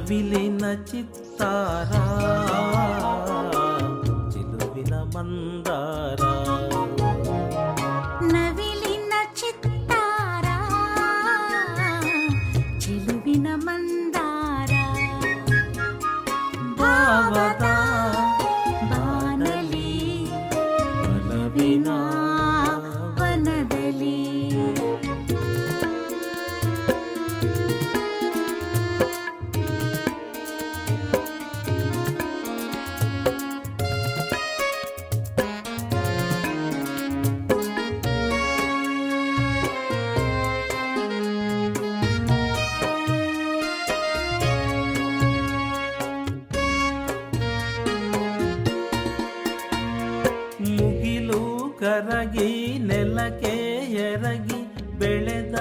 కవిలిన చిత్తారా చిలువిన మందారా? ಕರಗಿ ನೆಲಕ್ಕೆ ಎರಗಿ ಬೆಳೆದ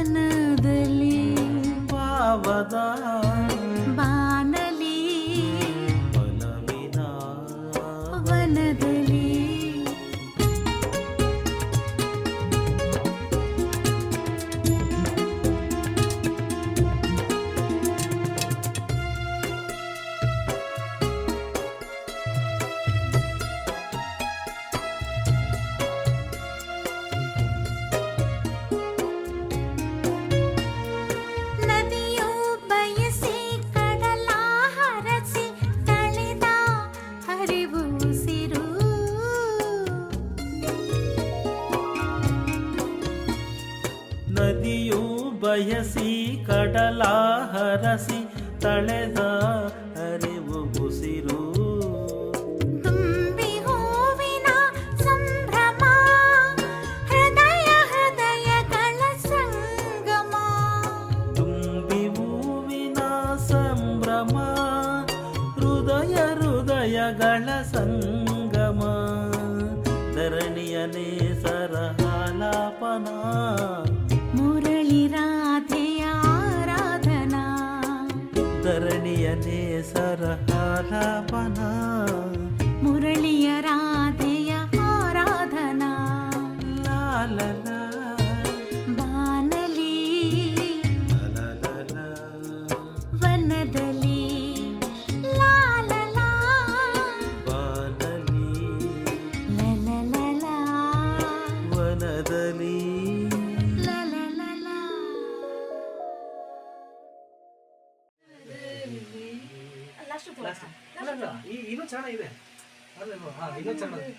ಬಾನದಲಿ ಪಾವದ ಬಾನಲಿ ವನದಲ್ಲಿ ಬಯಸಿ ಕಡಲ ಹರಸಿ ತಳೆದ ಅರಿವು ಉಸಿರು ಹೃದಯಗಳ ಸಂಗಮ ಧರಣಿಯನೇ ಸರಹಾಲಾಪನಾ माला बना ಲಾಸ್ಟ್ ಇನ್ನೂ ಚೆನ್ನಾಗಿದೆ ಅದೇ ಹಾ ಇನ್ನೂ ಚೆನ್ನಾಗಿದೆ